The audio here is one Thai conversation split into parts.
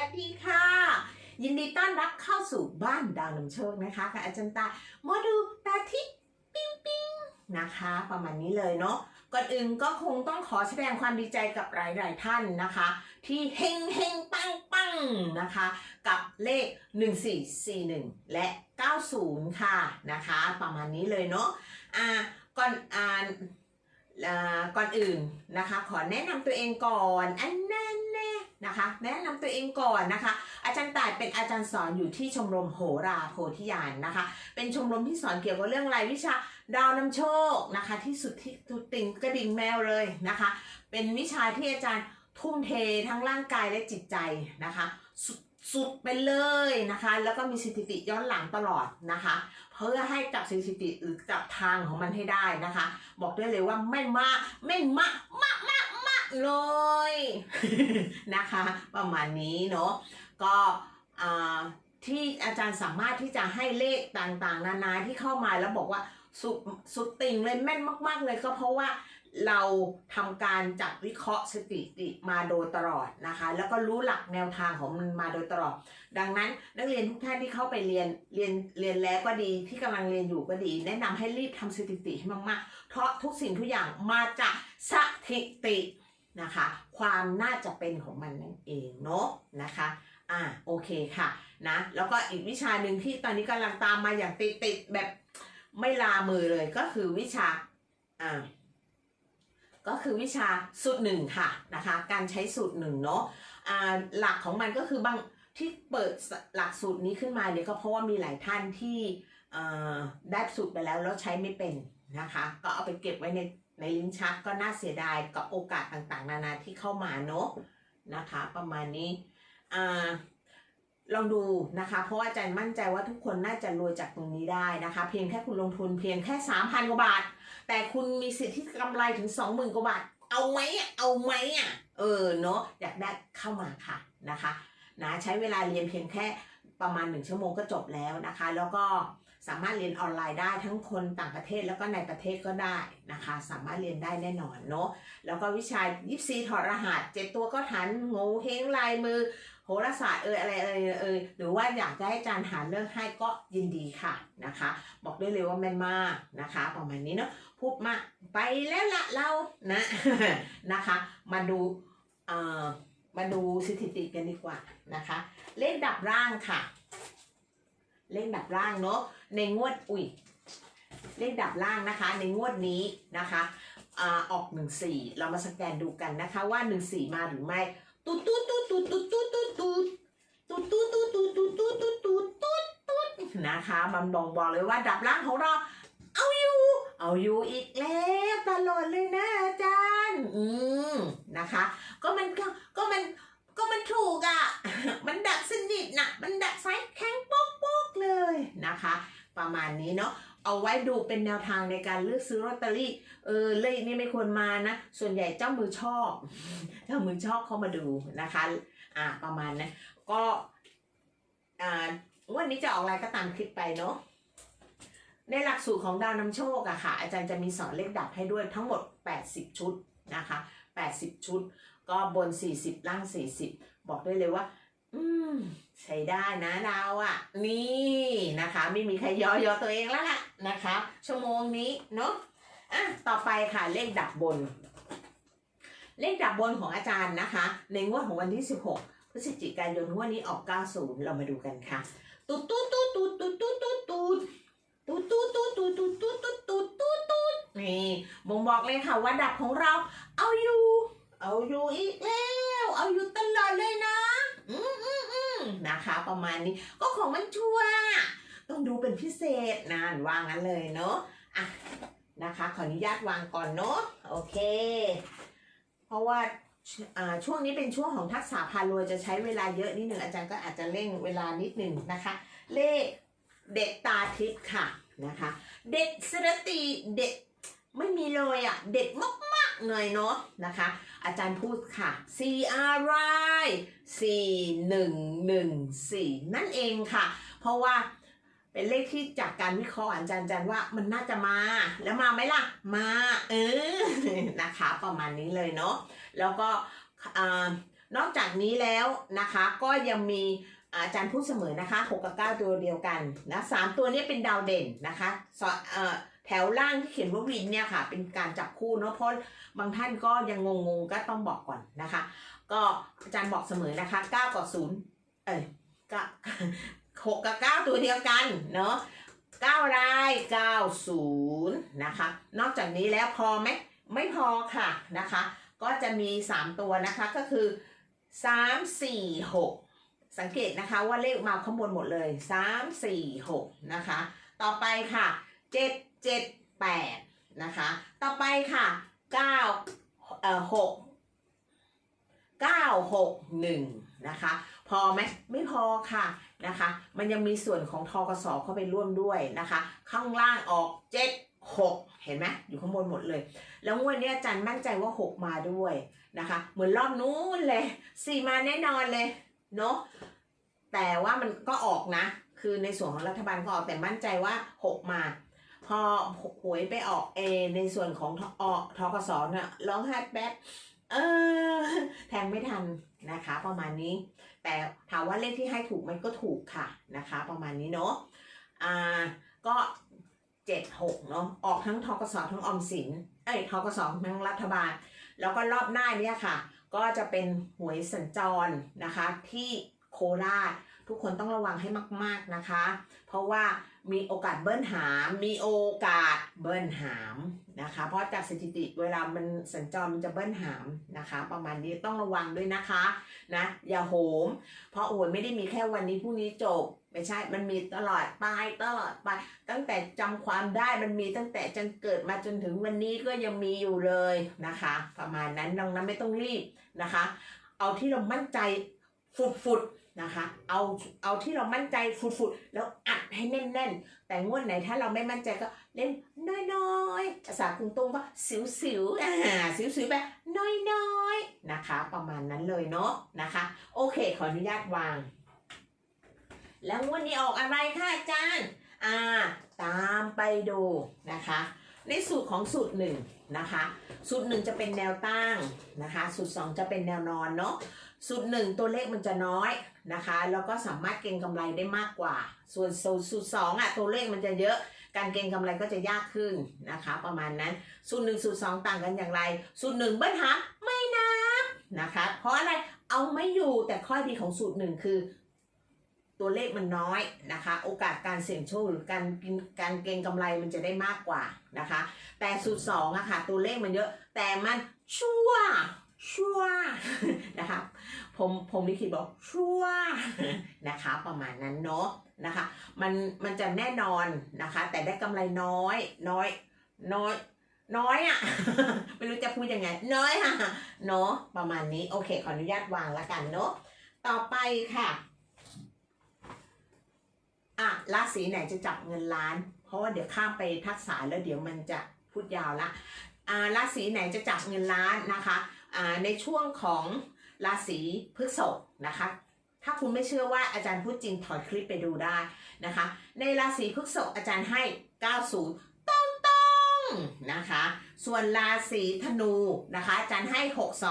สวัสดีค่ะ ยินดีต้อนรับเข้าสู่บ้านดาวนำโชคนะคะกับอาจารย์ตาโมดูตาทิปิ้งปิ้งนะคะ ประมาณนี้เลยเนาะก่อนอื่นก็คงต้องขอแสดงความดีใจกับหลาย ๆ ท่านนะคะ ที่เฮงเฮงปังปังนะคะ กับเลข 1441 และ 90 ค่ะนะคะ ประมาณนี้เลยเนาะอ่าก่อนอ่านก่อนอื่นนะคะ ขอแนะนำตัวเองก่อนอันนั้นแน่ นะคะ แนะนำตัวเองก่อนนะคะ อาจารย์ต่ายเป็นอาจารย์สอนอยู่ที่ชมรมโหราโพธิญาณนะคะ เป็นชมรมที่สอนเกี่ยวกับเรื่องรายวิชาดาวนำโชคนะคะ ที่สุดที่ทุดติ่งกระดิ่งแมวเลยนะคะ เป็นวิชาที่อาจารย์ทุ่มเททั้งร่างกายและจิตใจนะคะสุดสุดไปเลยนะคะ แล้วก็มีสถิติย้อนหลังตลอดนะคะ เพื่อให้จับสถิติหรือจับทางของมันให้ได้นะคะ บอกได้เลยว่าไม่มากไม่มากมากมากมาก เลย นะคะ ประมาณนี้เนาะก็ที่อาจารย์สามารถที่จะให้เลขต่างๆ นานาที่เข้ามาแล้วบอกว่าสุดสุดติ่งเลยแม่นมาก ๆ เลยก็เพราะว่าเราทำการจับวิเคราะห์สถิติมาโดยตลอดนะคะ แล้วก็รู้หลักแนวทางของมันมาโดยตลอด ดังนั้นนักเรียนทุกท่านที่เข้าไปเรียนเรียนเรียนแล้วก็ดีที่กำลังเรียนอยู่ก็ดี แนะนำให้รีบทำสถิติให้มากๆ เพราะทุกสิ่งทุกอย่างมาจากสถิติ นะคะ ความน่าจะเป็นของมันนั่นเองเนาะนะคะอ่าโอเคค่ะนะแล้วก็อีกวิชาหนึ่งที่ตอนนี้กำลังตามมาอย่างติดติดแบบไม่ลามือเลยก็คือวิชาอ่าก็คือวิชาสูตรหนึ่งค่ะนะคะ การใช้สูตรหนึ่งเนาะอ่าหลักของมันก็คือบางที่เปิดหลักสูตรนี้ขึ้นมาเนี่ยก็เพราะว่ามีหลายท่านที่อ่าได้สูตรไปแล้วแล้วใช้ไม่เป็นนะคะ ก็เอาไปเก็บไว้ใน ในลิ้นชักก็น่าเสียดายกับโอกาสต่างๆ นานาที่เข้ามาเนาะนะคะ ประมาณนี้อ่าลองดูนะคะ เพราะอาจารย์มั่นใจว่าทุกคนน่าจะรวยจากตรงนี้ได้นะคะ เพียงแค่คุณลงทุนเพียงแค่สามพันกว่าบาท แต่คุณมีสิทธิ์ที่กำไรถึงสองหมื่นกว่าบาท เอาไหมอะเอาไหมอะเออเนาะอยากได้เข้ามาค่ะนะคะนะใช้เวลาเรียนเพียงแค่ประมาณหนึ่งชั่วโมงก็จบแล้วนะคะ แล้วก็ สามารถเรียนออนไลน์ได้ทั้งคนต่างประเทศแล้วก็ในประเทศก็ได้นะคะ สามารถเรียนได้แน่นอนเนาะแล้วก็วิชายิปซีถอดรหัสเจ็ดตัวก็ฐานงูเฮงลายมือ โหราศาสตร์เอยอะไรเอยเอยหรือว่าอยากจะให้อาจารย์หาเรื่องให้ก็ยินดีค่ะนะคะ บอกได้เลยว่าแม่นมากนะคะประมาณนี้เนาะพูดมาไปแล้วละเรานะนะคะ มาดูเอ่อมาดูสถิติกันดีกว่านะคะ เลขดับร่างค่ะ เลขดับร่างเนาะในงวดอุ้ยเลขดับร่างนะคะ ในงวดนี้นะคะอ่าออกหนึ่งสี่เรามาสแกนดูกันนะคะว่าหนึ่งสี่มาหรือไม่ตูดตูดตูดตูดตูดตูดตูดตูดตูดตูดตูดตูดตูดตูดตูดตูดตูดตูดนะคะมันบอกบอกเลยว่าดับร่างของเรา เอาอยู่ เอาอยู่อีกแล้วตลอดเลยนะอาจารย์ อืมนะคะ ก็มันก็ก็มันก็มันถูกอะ มันดักสนิทน่ะ มันดักไซส์แข็งโป๊กโป๊กเลยนะคะ ประมาณนี้เนาะเอาไว้ดูเป็นแนวทางในการเลือกซื้อลอตเตอรี่เออเลขนี้ไม่ควรมานะ ส่วนใหญ่เจ้ามือชอบ เจ้ามือชอบเข้ามาดูนะคะ อ่าประมาณนั้นก็อ่าวันนี้จะออกอะไรก็ตามคลิปไปเนาะในหลักสูตรของดาวนำโชคอะค่ะ อาจารย์จะมีสอนเลขดับให้ด้วยทั้งหมด 80 ชุดนะคะ 80 ชุด ก็บน 40 ล่าง 40 บอกได้เลยว่า อืมใช้ได้นะดาวอะนี่นะคะ ไม่มีใครย่อยอตัวเองแล้วล่ะนะคะ ชั่วโมงนี้เนาะอะต่อไปค่ะเลขดับบน เลขดับบนของอาจารย์นะคะ ในงวดของวันที่ 16พฤศจิกายนงวดนี้ออก 90 เรามาดูกันค่ะตูดตูดตูดตูดตูดตูดตูดตูดตูดตูดตูดตูดตูดตูดตูดตูดตูดตูดนี่บ่งบอกเลยค่ะว่าดับของเรา เอาอยู่ เอาอยู่อีกแล้ว เอาอยู่ตลอดเลยนะ นะคะ ประมาณนี้ก็ของมันชัวร์ต้องดูเป็นพิเศษนานวางกันเลยเนาะอะนะคะ ขออนุญาตวางก่อนเนาะโอเค เพราะว่าช่วงนี้เป็นช่วงของทักษะพารวยจะใช้เวลาเยอะนิดหนึ่งอาจารย์ก็อาจจะเร่งเวลานิดหนึ่งนะคะ เลขเด็ดตาทิพย์ค่ะนะคะ เด็ดสรติเด็ดไม่มีเลยอะ เด็ดมาก เลยเนาะนะคะ อาจารย์พูดค่ะ C R I 4 1 1 4 นั่นเองค่ะ เพราะว่าเป็นเลขที่จากการวิเคราะห์อาจารย์อาจารย์ว่ามันน่าจะมา แล้วมาไหมล่ะ มาเออนะคะ ประมาณนี้เลยเนาะแล้วก็นอกจากนี้แล้วนะคะก็ยังมีอาจารย์พูดเสมอนะคะ 6 กับ 9 ตัวเดียวกันนะสามตัวนี้เป็นดาวเด่นนะคะสอเอ่อ แถวล่างที่เขียนว่าวินเนี่ยค่ะ เป็นการจับคู่เนาะเพราะบางท่านก็ยังงงๆก็ต้องบอกก่อนนะคะ ก็อาจารย์บอกเสมอนะคะ9กับ0เอ้ยก็6กับ9ตัวเดียวกันเนาะ9ราย90นะคะ นอกจากนี้แล้วพอไหมไม่พอค่ะนะคะ ก็จะมี3ตัวนะคะก็คือ3 4 6สังเกตนะคะว่าเลขมาข้างบนหมดเลย3 4 6นะคะ ต่อไปค่ะ7 7 8 นะคะ ต่อไปค่ะ 9 เอ่อ6 9 6 1 นะคะ พอไหมไม่พอค่ะนะคะ มันยังมีส่วนของทกสเข้าไปร่วมด้วยนะคะ ข้างล่างออก 7 6 เห็นไหมอยู่ข้างบนหมดเลย แล้วงวดนี้อาจันมั่นใจว่า 6 มาด้วยนะคะ เหมือนรอบนู้นเลย 4 มาแน่นอนเลยเนาะแต่ว่ามันก็ออกนะ คือในส่วนของรัฐบาลก็ออกแต่มั่นใจว่า 6 มา พอหวยไปออกเอในส่วนของทอกทกสเนี่ยร้องไห้แป๊บเออแทงไม่ทันนะคะ ประมาณนี้ แต่ถามว่าเลขที่ให้ถูกมันก็ถูกค่ะนะคะ ประมาณนี้เนาะอ่าก็เจ็ดหกเนาะออกทั้งทกสทั้งออมสินเอ้ยทกสทั้งรัฐบาล แล้วก็รอบหน้าเนี่ยค่ะ ก็จะเป็นหวยสัญจรนะคะที่ โคราช ทุกคนต้องระวังให้มาก ๆนะคะ เพราะว่ามีโอกาสเบิ้ลหาม มีโอกาสเบิ้ลหามนะคะ เพราะจากสถิติเวลามันสัญจรมันจะเบิ้ลหามนะคะ ประมาณนี้ต้องระวังด้วยนะคะนะอย่าโหม เพราะโอ้ยไม่ได้มีแค่วันนี้พรุ่งนี้จบไม่ใช่ มันมีตลอดไปตลอดไป ตั้งแต่จำความได้มันมีตั้งแต่จนเกิดมาจนถึงวันนี้ก็ยังมีอยู่เลยนะคะ ประมาณนั้นดังนั้นไม่ต้องรีบนะคะ เอาที่เรามั่นใจฟุดๆ นะคะ เอาเอาที่เรามั่นใจฟุดๆแล้วอัดให้แน่นๆ แต่งวดไหนถ้าเราไม่มั่นใจก็เล่นน้อยๆภาษาคุณตุ้งก็สิวๆอ่าสิวๆแบบน้อยๆนะคะ ประมาณนั้นเลยเนาะนะคะ โอเคขออนุญาตวาง แล้วงวดนี้ออกอะไรคะอาจารย์อ่าตามไปดูนะคะ ในสูตรของสูตรหนึ่งนะคะ สูตรหนึ่งจะเป็นแนวตั้งนะคะ สูตรสองจะเป็นแนวนอนเนาะ สูตรหนึ่งตัวเลขมันจะน้อยนะคะ แล้วก็สามารถเก็งกำไรได้มากกว่า ส่วนสูตรสูตรสองอะตัวเลขมันจะเยอะ การเก็งกำไรก็จะยากขึ้นนะคะ ประมาณนั้น สูตรหนึ่งสูตรสองต่างกันอย่างไร สูตรหนึ่งเบิ้ลหาไม่นับนะคะ เพราะอะไรเอาไม่อยู่แต่ข้อดีของสูตรหนึ่งคือ ตัวเลขมันน้อยนะคะ โอกาสการเสี่ยงโชคหรือการกินการเก็งกำไรมันจะได้มากกว่านะคะ แต่สูตรสองอะค่ะตัวเลขมันเยอะแต่มันชั่ว ชั่วนะคะผมผมลิขิตบอกชั่วนะคะ ประมาณนั้นเนาะนะคะ มันมันจะแน่นอนนะคะ แต่ได้กำไรน้อยน้อยน้อยน้อยอะไม่รู้จะพูดยังไง น้อยอะเนาะประมาณนี้โอเค ขออนุญาตวางแล้วกันเนาะต่อไปค่ะอะราศีไหนจะจับเงินล้าน เพราะว่าเดี๋ยวข้ามไปทักษะแล้วเดี๋ยวมันจะพูดยาวละอ่าราศีไหนจะจับเงินล้านนะคะ ในช่วงของราศีพฤษภนะคะ ถ้าคุณไม่เชื่อว่าอาจารย์พูดจริงถอยคลิปไปดูได้นะคะ ในราศีพฤษภอาจารย์ให้ 90ต้องต้องๆนะคะ ส่วนราศีธนูนะคะอาจารย์ให้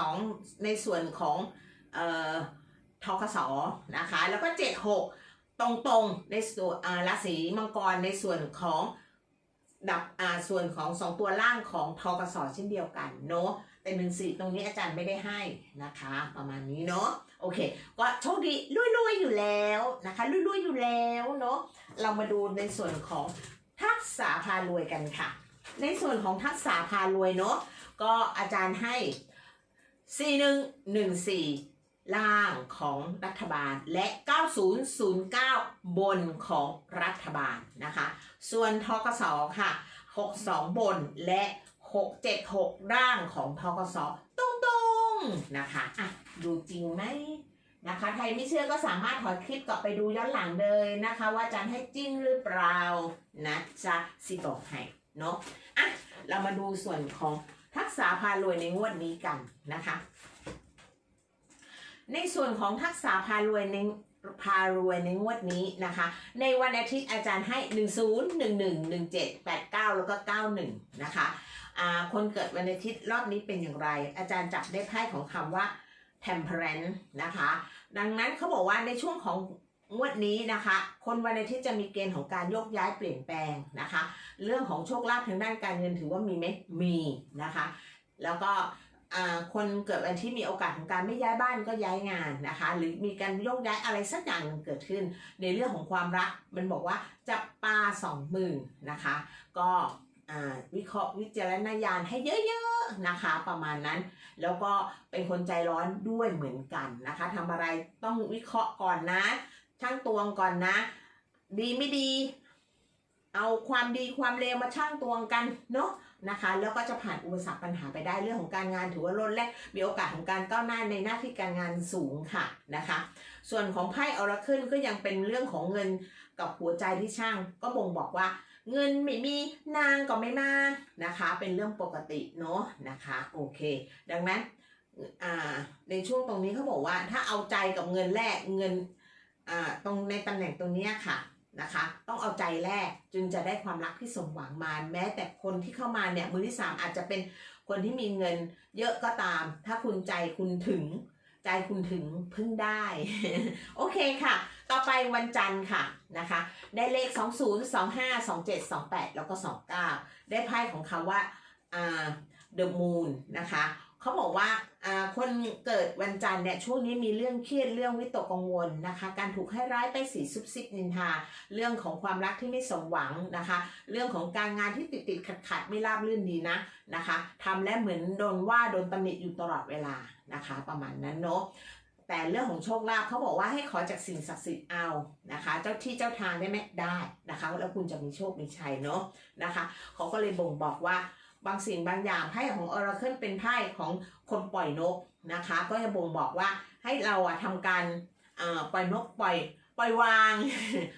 62 ในส่วนของเอ่อทกสนะคะ แล้วก็ 76 ตรงๆในส่วนราศีมังกรในส่วนของดับส่วนของสองตัวล่างของทกสเช่นเดียวกันเนาะ แต่หนึ่งสี่ตรงนี้อาจารย์ไม่ได้ให้นะคะ ประมาณนี้เนาะโอเค ก็โชคดีรวยๆอยู่แล้วนะคะรวยๆอยู่แล้วเนาะเรามาดูในส่วนของทักษะพารวยกันค่ะ ในส่วนของทักษะพารวยเนาะก็อาจารย์ให้4 1 1 4ล่างของรัฐบาลและ 9009 บนของรัฐบาลนะคะ ส่วนทกสค่ะ 62 บนและ 676 ร่างของทกสตรงๆนะคะอะดูจริงไหมนะคะใครไม่เชื่อก็สามารถถอยคลิปกลับไปดูย้อนหลังเลยนะคะ ว่าอาจารย์ให้จริงหรือเปล่านะจ๊ะสิบอกให้เนาะอะเรามาดูส่วนของทักษะพารวยในงวดนี้กันนะคะ ในส่วนของทักษะพารวยใน พารวยในงวดนี้นะคะ ในวันอาทิตย์อาจารย์ให้ 1 0 1 1 1 7 8 9 แล้วก็ 91 นะคะอ่าคนเกิดวันอาทิตย์รอบนี้เป็นอย่างไร อาจารย์จับได้ไพ่ของคำว่า temperance นะคะ ดังนั้นเขาบอกว่าในช่วงของงวดนี้นะคะ คนวันอาทิตย์จะมีเกณฑ์ของการโยกย้ายเปลี่ยนแปลงนะคะ เรื่องของโชคลาภทางด้านการเงินถือว่ามีไหมมีนะคะ แล้วก็ คนเกิดวันที่มีโอกาสของการไม่ย้ายบ้านก็ย้ายงานนะคะ หรือมีการโยกย้ายอะไรสักอย่างเกิดขึ้น ในเรื่องของความรักมันบอกว่าจับปลาสองมือนะคะ ก็อ่าวิเคราะห์วิจารณญาณให้เยอะๆนะคะ ประมาณนั้น แล้วก็เป็นคนใจร้อนด้วยเหมือนกันนะคะทำอะไรต้องวิเคราะห์ก่อนนะช่างตวงก่อนนะ ดีไม่ดี เอาความดีความเลวมาช่างตวงกันเนาะ นะคะ แล้วก็จะผ่านอุปสรรคปัญหาไปได้เรื่องของการงานถือว่าลดแลกมีโอกาสของการก้าวหน้าในหน้าที่การงานสูงค่ะนะคะ ส่วนของไพ่ออราเคิลก็ยังเป็นเรื่องของเงินกับหัวใจที่ช่าง ก็บ่งบอกว่า เงินไม่มีนางก็ไม่มานะคะ เป็นเรื่องปกติเนาะนะคะโอเค ดังนั้นในช่วงตรงนี้เขาบอกว่าถ้าเอาใจกับเงินแลกเงินตรงในตำแหน่งตรงนี้ค่ะ นะคะ ต้องเอาใจแลกจึงจะได้ความรักที่สมหวังมา แม้แต่คนที่เข้ามาเนี่ยมือที่สามอาจจะเป็นคนที่มีเงินเยอะก็ตาม ถ้าคุณใจคุณถึง ใจคุณถึงพึ่งได้ โอเคค่ะ ต่อไปวันจันทร์ค่ะนะคะ ได้เลข 20 25 27 28 แล้วก็ 29 ได้ไพ่ของคำว่าอ่า the moon นะคะ เขาบอกว่า คนเกิดวันจันทร์เนี่ยช่วงนี้มีเรื่องเครียดเรื่องวิตกกังวลนะคะ การถูกให้ร้ายไปสีซุบซิบนินทา เรื่องของความรักที่ไม่สมหวังนะคะ เรื่องของการงานที่ติดติดขัดขัดไม่ราบรื่นดีนะนะคะทำแล้วเหมือนโดนว่าโดนตำหนิอยู่ตลอดเวลานะคะ ประมาณนั้นเนาะแต่เรื่องของโชคลาภเขาบอกว่าให้ขอจากสิ่งศักดิ์สิทธิ์เอานะคะ เจ้าที่เจ้าทางได้ไหมได้นะคะ แล้วคุณจะมีโชคมีชัยเนาะนะคะเขาก็เลยบ่งบอกว่า บางสิ่งบางอย่างไพ่ของ Oracle เป็นไพ่ของคนปล่อยนกนะคะ ก็จะบ่งบอกว่าให้เราอะทำการปล่อยนกปล่อย ปล่อยวาง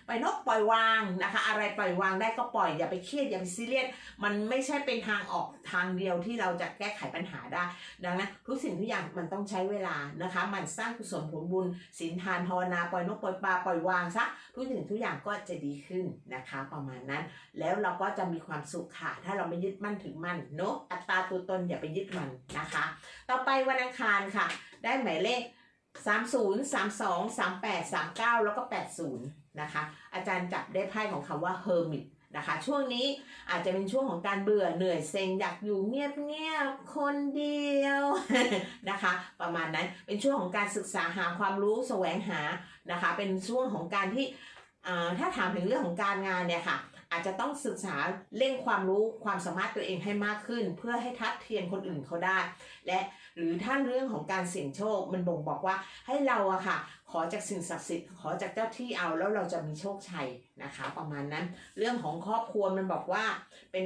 ปล่อยนกปล่อยวางนะคะ อะไรปล่อยวางได้ก็ปล่อยอย่าไปเครียดอย่าไปซีเรียสมันไม่ใช่เป็นทางออกทางเดียวที่เราจะแก้ไขปัญหาได้ ดังนั้นทุกสิ่งทุกอย่างมันต้องใช้เวลานะคะมันสร้างกุศลผลบุญศีลทานภาวนาปล่อยนกปล่อยปลาปล่อยวางซะทุกสิ่งทุกอย่างก็จะดีขึ้นนะคะ ประมาณนั้น แล้วเราก็จะมีความสุขค่ะถ้าเราไม่ยึดมั่นถึงมั่นเนอะอัตตาตัวตนอย่าไปยึดมันนะคะ ต่อไปวันอังคารค่ะ ได้หมายเลข 30 32 38 39 แล้วก็ 80 นะคะ อาจารย์จับได้ไพ่ของคำว่า hermit นะคะ ช่วงนี้อาจจะเป็นช่วงของการเบื่อเหนื่อยเซ็งอยากอยู่เงียบๆคนเดียวนะคะ ประมาณนั้นเป็นช่วงของการศึกษาหาความรู้แสวงหานะคะ เป็นช่วงของการที่อ่าถ้าถามถึงเรื่องของการงานเนี่ยค่ะ อาจจะต้องศึกษาเร่งความรู้ความสามารถตัวเองให้มากขึ้น เพื่อให้ทัดเทียมคนอื่นเขาได้ และหรือถ้าเรื่องของการเสี่ยงโชค มันบ่งบอกว่าให้เราอะค่ะ ขอจากสิ่งศักดิ์สิทธิ์ขอจากเจ้าที่เอาแล้วเราจะมีโชคชัยนะคะ ประมาณนั้น เรื่องของครอบครัวมันบอกว่าเป็น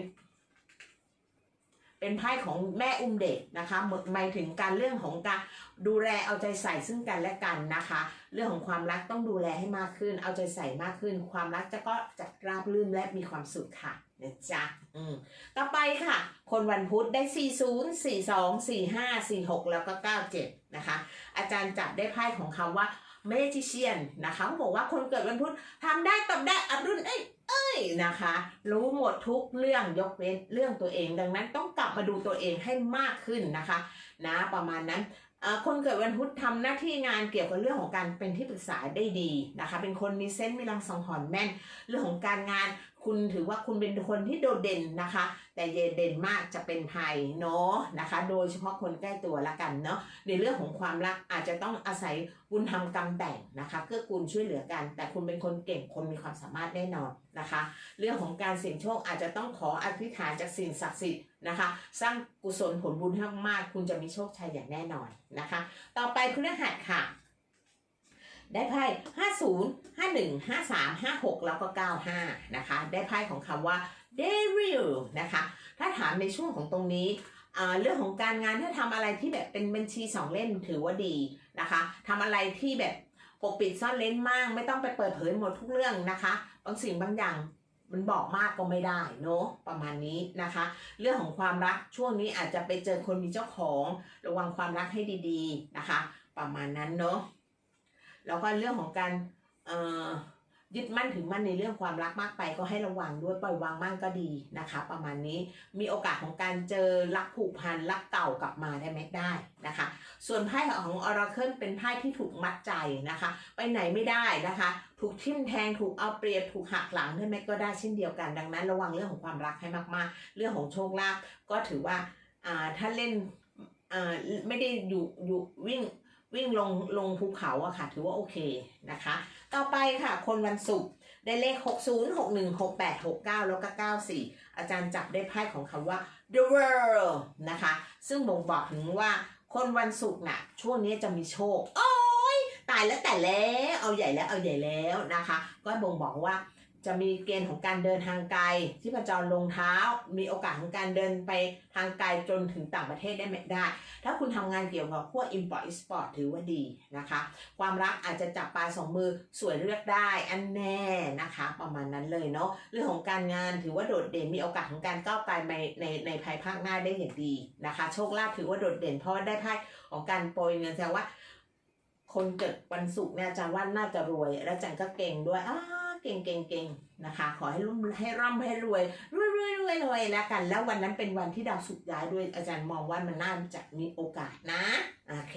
เป็นไพ่ของแม่อุ้มเด็กนะคะหมายถึงการเรื่องของการดูแลเอาใจใส่ซึ่งกันและกันนะคะ เรื่องของความรักต้องดูแลให้มากขึ้น เอาใจใส่มากขึ้น ความรักจะก็จะราบรื่นและมีความสุขค่ะนะจ๊ะอืมต่อไปค่ะ คนวันพุธได้ 40 42 45 46 แล้วก็ 97 นะคะ อาจารย์จับได้ไพ่ของคำว่า magician นะคะเขาบอกว่าคนเกิดวันพุธทำได้ตอบได้อับรุ่นเอ้ย เอ้ยนะคะ รู้หมดทุกเรื่องยกเว้นเรื่องตัวเอง ดังนั้นต้องกลับมาดูตัวเองให้มากขึ้นนะคะ นะประมาณนั้นเอ่อคนเกิดวันพุธทำหน้าที่งานเกี่ยวกับเรื่องของการเป็นที่ปรึกษาได้ดีนะคะ เป็นคนมีเซนส์มีรังสังหรณ์แม่น เรื่องของการงาน คุณถือว่าคุณเป็นคนที่โดดเด่นนะคะ แต่เยเด่นมากจะเป็นภัยเนาะนะคะ โดยเฉพาะคนใกล้ตัวละกันเนาะในเรื่องของความรักอาจจะต้องอาศัยบุญทำกรรมแต่งนะคะเกื้อกูลช่วยเหลือกัน แต่คุณเป็นคนเก่งคนมีความสามารถแน่นอนนะคะ เรื่องของการเสี่ยงโชคอาจจะต้องขออธิษฐานจากสิ่งศักดิ์สิทธิ์นะคะ สร้างกุศลผลบุญให้มากๆคุณจะมีโชคชัยอย่างแน่นอนนะคะ ต่อไปพฤหัสค่ะ ได้ไพ่ห้าศูนย์ 5 1 53 56 แล้วก็ 95 นะคะ ได้ไพ่ของคำว่า Devil นะคะ ถ้าถามในช่วงของตรงนี้ เรื่องของการงานถ้าทำอะไรที่แบบเป็นบัญชีสองเล่มถือว่าดีนะคะทำอะไรที่แบบปกปิดซ่อนเล้นมาก ไม่ต้องไปเปิดเผยหมดทุกเรื่องนะคะ บางสิ่งบางอย่างมันบอกมากก็ไม่ได้เนาะประมาณนี้นะคะ เรื่องของความรักช่วงนี้อาจจะไปเจอคนมีเจ้าของ ระวังความรักให้ดีๆนะคะ ประมาณนั้นเนาะแล้วก็เรื่องของการ ยึดมั่นถึงมั่นในเรื่องความรักมากไปก็ให้ระวังด้วยปล่อยวางมั่งก็ดีนะคะ ประมาณนี้มีโอกาสของการเจอรักผูกพันรักเก่ากลับมาได้ไหมได้นะคะ ส่วนไพ่ของออราเคิลเป็นไพ่ที่ถูกมัดใจนะคะ ไปไหนไม่ได้นะคะ ถูกทิ่มแทงถูกเอาเปรียบถูกหักหลังได้ไหมก็ได้เช่นเดียวกัน ดังนั้น ระวังเรื่องของความรักให้มากๆ เรื่องของโชคลาภก็ถือว่าถ้าเล่นไม่ได้อยู่อยู่วิ่งวิ่งลงลงภูเขาอะค่ะ ถือว่าโอเคนะคะ ต่อไปค่ะ คนวันศุกร์ได้เลข 60 61 68 69 แล้วก็ 94 อาจารย์จับได้ไพ่ของคำว่า the world นะคะ ซึ่งบ่งบอกถึงว่าคนวันศุกร์น่ะ ช่วงนี้จะมีโชค โอ้ยตายแล้วแต่แล้ว เอาใหญ่แล้วเอาใหญ่แล้วนะคะ ก็บ่งบอกว่า จะมีเกณฑ์ของการเดินทางไกลที่ประจรลงเท้า มีโอกาสของการเดินไปทางไกลจนถึงต่างประเทศได้ไหมได้ ถ้าคุณทำงานเกี่ยวกับพวก import export ถือว่าดีนะคะ ความรักอาจจะจับปลาสองมือสวยเลือกได้อันแน่นะคะ ประมาณนั้นเลยเนาะเรื่องของการงานถือว่าโดดเด่นมีโอกาสของการก้าวไกลในในในภายภาคหน้าได้อย่างดีนะคะ โชคลาภถือว่าโดดเด่นเพราะว่าได้ไพ่ของการโปรยเงินแสดงว่า คนเกิดวันศุกร์เนี่ยอาจารย์ว่าน่าจะรวย และอาจารย์ก็เก่งด้วยอ้า เก่งเก่งเก่งนะคะ ขอให้ร่ำให้ร่ำให้รวยรวยรวยรวยรวยแล้วกัน แล้ววันนั้นเป็นวันที่ดาวสุกย้ายด้วยอาจารย์มองว่ามันน่าจะมีโอกาสนะโอเค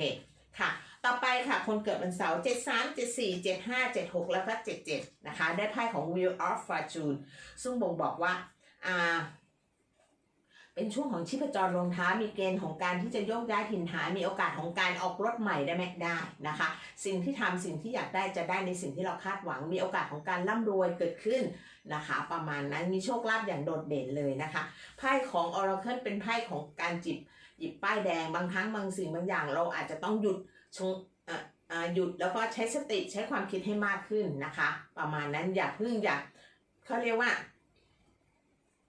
ค่ะ ต่อไปค่ะคนเกิดวันเสาร์เจ็ดสามเจ็ดสี่เจ็ดห้าเจ็ดหกแล้วก็เจ็ดเจ็ดนะคะ ได้ไพ่ของ Wheel of Fortune ซึ่งบ่งบอกว่าอ่า เป็นช่วงของชีพจรลงท้ามีเกณฑ์ของการที่จะโยกย้ายถิ่นฐานมีโอกาสของการออกรถใหม่ได้ไหมได้นะคะ สิ่งที่ทำสิ่งที่อยากได้จะได้ในสิ่งที่เราคาดหวัง มีโอกาสของการร่ำรวยเกิดขึ้นนะคะ ประมาณนั้นมีโชคลาภอย่างโดดเด่นเลยนะคะไพ่ของ Oracle เป็นไพ่ของการจิบหยิบป้ายแดงบางครั้งบางสิ่งบางอย่าง เราอาจจะต้องหยุดชงหยุดแล้วก็ใช้สติใช้ความคิดให้มากขึ้นนะคะ ประมาณนั้นอย่าเพิ่งอย่าเขาเรียกว่า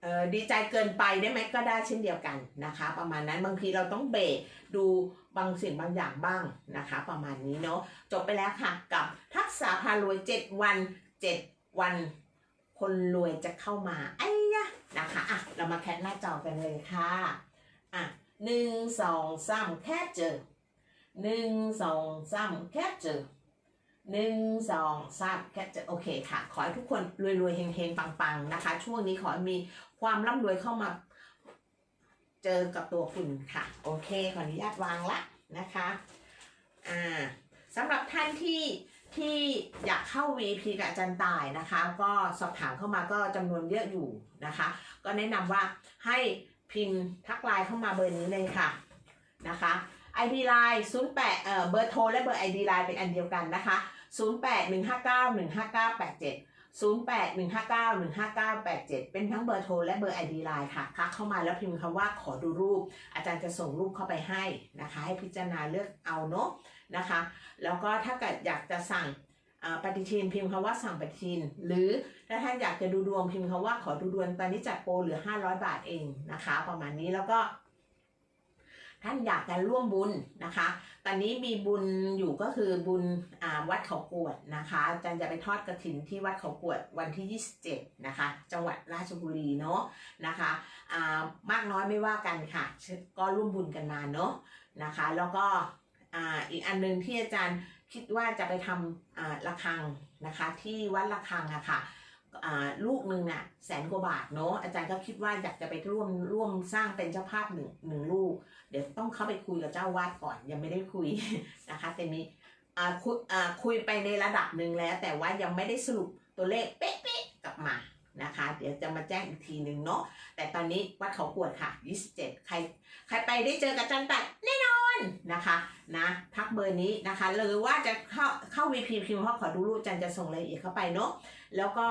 เออดีใจเกินไปได้ไหมก็ได้เช่นเดียวกันนะคะ ประมาณนั้นบางทีเราต้องเบรกดูบางสิ่งบางอย่างบ้างนะคะ ประมาณนี้เนาะจบไปแล้วค่ะกับทักษะพารวย 7 วัน 7 วัน คนรวยจะเข้ามาไอ้ยะนะคะอะเรามาแคปหน้าจอกันเลยค่ะอะหนึ่งสองสามแคปเจอหนึ่งสองสามแคปเจอหนึ่งสองสามแคปเจอโอเคค่ะ ขอให้ทุกคนรวยๆเฮงๆ ปังๆ นะคะ ช่วงนี้ขอให้มี ความร่ำรวยเข้ามา เจอกับตัวคุณค่ะ โอเคขออนุญาตวางละนะคะอ่าสำหรับท่านที่ที่อยากเข้า VP กับอาจารย์ตายนะคะ ก็สอบถามเข้ามาก็จำนวนเยอะอยู่นะคะ ก็แนะนำว่าให้พิมพ์ทักไลน์เข้ามาเบอร์นี้เลยค่ะนะคะ ID line 08เอ่อเบอร์โทรและเบอร์ ID line เป็นอันเดียวกันนะคะ 0815915987 0815915987 เป็นทั้งเบอร์โทรและเบอร์ ID Line ค่ะทักเข้ามาแล้วพิมพ์คำว่าขอดูรูป อาจารย์จะส่งรูปเข้าไปให้นะคะ ให้พิจารณาเลือกเอาเนาะนะคะ แล้วก็ถ้าเกิดอยากจะสั่งปฏิทินพิมพ์คำว่าสั่งปฏิทิน หรือถ้าท่านอยากจะดูดวงพิมพ์คำว่าขอดูดวงตอนนี้จัดโปรเหลือ 500 บาทเองนะคะ ประมาณนี้แล้วก็ ท่านอยากจะร่วมบุญนะคะ ตอนนี้มีบุญอยู่ก็คือบุญวัดเขากวดนะคะอาจารย์จะไปทอดกระถินที่วัดเขากวดวันที่ 27 นะคะ จังหวัดราชบุรีเนาะนะคะมากน้อยไม่ว่ากันค่ะ ก็ร่วมบุญกันมาเนาะนะคะ แล้วก็อีกอันหนึงที่อาจารย์คิดว่าจะไปทำอ่าระฆังนะคะ ที่วัดระฆังอะค่ะอ่า ลูกหนึ่งน่ะแสนกว่าบาทเนาะอาจารย์ก็คิดว่าอยากจะไปร่วมร่วมสร้างเป็นเจ้าภาพหนึ่งหนึ่งลูก เดี๋ยวต้องเข้าไปคุยกับเจ้าวาดก่อนยังไม่ได้คุยนะคะแต่มีคุยคุยไปในระดับหนึ่งแล้ว แต่ว่ายังไม่ได้สรุปตัวเลขเป๊ะๆกลับมานะคะ เดี๋ยวจะมาแจ้งอีกทีหนึ่งเนาะแต่ตอนนี้วัดเขากวดค่ะ 27 ใคร ใครไปได้เจอกับจันตัดแน่ อนนะคะนะทักเบอร์นี้นะคะ หรือว่าจะเข้าเข้า VP พิมพ์เขาขอดูรูปจันจะส่งรายละเอียดเข้าไปเนาะแล้วก็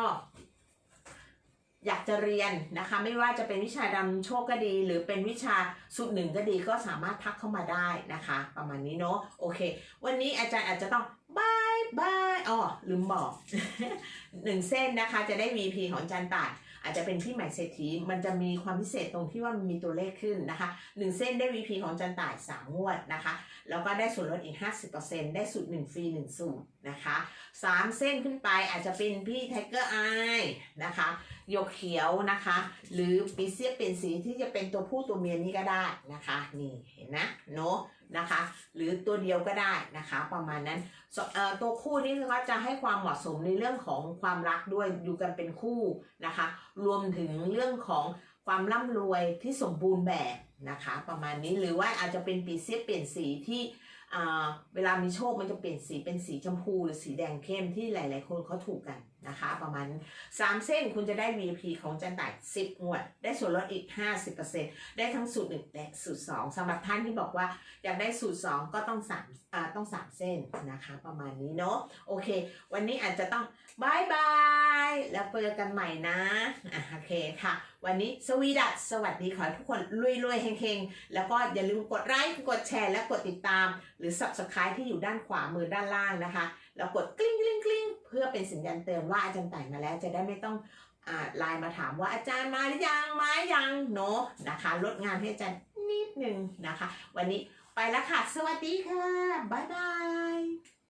อยากจะเรียนนะคะ ไม่ว่าจะเป็นวิชาดำโชคก็ดี หรือเป็นวิชาสุดหนึ่งก็ดีก็สามารถทักเข้ามาได้นะคะ ประมาณนี้เนาะโอเค วันนี้อาจารย์อาจจะต้องบายบายอ๋อลืมบอกหนึ่งเส้นนะคะ จะได้ VP ของอาจารย์ต่าย อาจจะเป็นพี่ใหม่เศรษฐีมันจะมีความพิเศษตรงที่ว่ามันมีตัวเลขขึ้นนะคะหนึ่งเส้นได้ VP ของจารย์ต่ายสามงวดนะคะแล้วก็ได้ส่วนลดอีก 50%ได้สูตร1ฟรี1สูตรนะคะสามเส้นขึ้นไปอาจจะเป็นพี่ไทเกอร์ไอนะคะโยกเขียวนะคะ หรือปีเซียเป็นสีที่จะเป็นตัวผู้ตัวเมียนี่ก็ได้นะคะ นี่เห็นนะเนาะ นะคะ หรือตัวเดียวก็ได้นะคะ ประมาณนั้นตัวคู่นี้ก็จะให้ความเหมาะสมในเรื่องของความรักด้วยอยู่กันเป็นคู่นะคะ รวมถึงเรื่องของความร่ำรวยที่สมบูรณ์แบบนะคะ ประมาณนี้หรือว่าอาจจะเป็นปีเสียเปลี่ยนสีที่เวลามีโชคมันจะเปลี่ยนสีเป็นสีชมพู หรือสีแดงเข้มที่หลาย ๆ คนเขาถูกกัน นะคะ ประมาณนั้นสามเส้นคุณจะได้ VIP ของจันต่าย10งวด ได้ส่วนลดอีก 50%ได้ทั้งสูตรหนึ่งและสูตรสองสำหรับท่านที่บอกว่าอยากได้สูตร 2 ก็ต้อง3อ่าต้อง 3 เส้นนะคะ ประมาณนี้เนาะโอเค วันนี้อาจจะต้องบายบาย แล้วเจอกันใหม่นะอะโอเคค่ะวันนี้สวีดัสสวัสดีขอให้ทุกคนรวยๆเฮงๆ แล้วก็อย่าลืมกดไลค์กดแชร์และกดติดตาม หรือ subscribe ที่อยู่ด้านขวามือด้านล่างนะคะแล้วกดกลิ้งกลิ้งกลิ้งเพื่อเป็นสัญญาณเตือนว่าอาจารย์แต่งมาแล้วจะได้ไม่ต้องไลน์มาถามว่าอาจารย์มาหรือยังมายังเนาะนะคะ ลดงานให้อาจารย์นิดนึงนะคะ วันนี้ไปแล้วค่ะ สวัสดีค่ะ บ๊ายบาย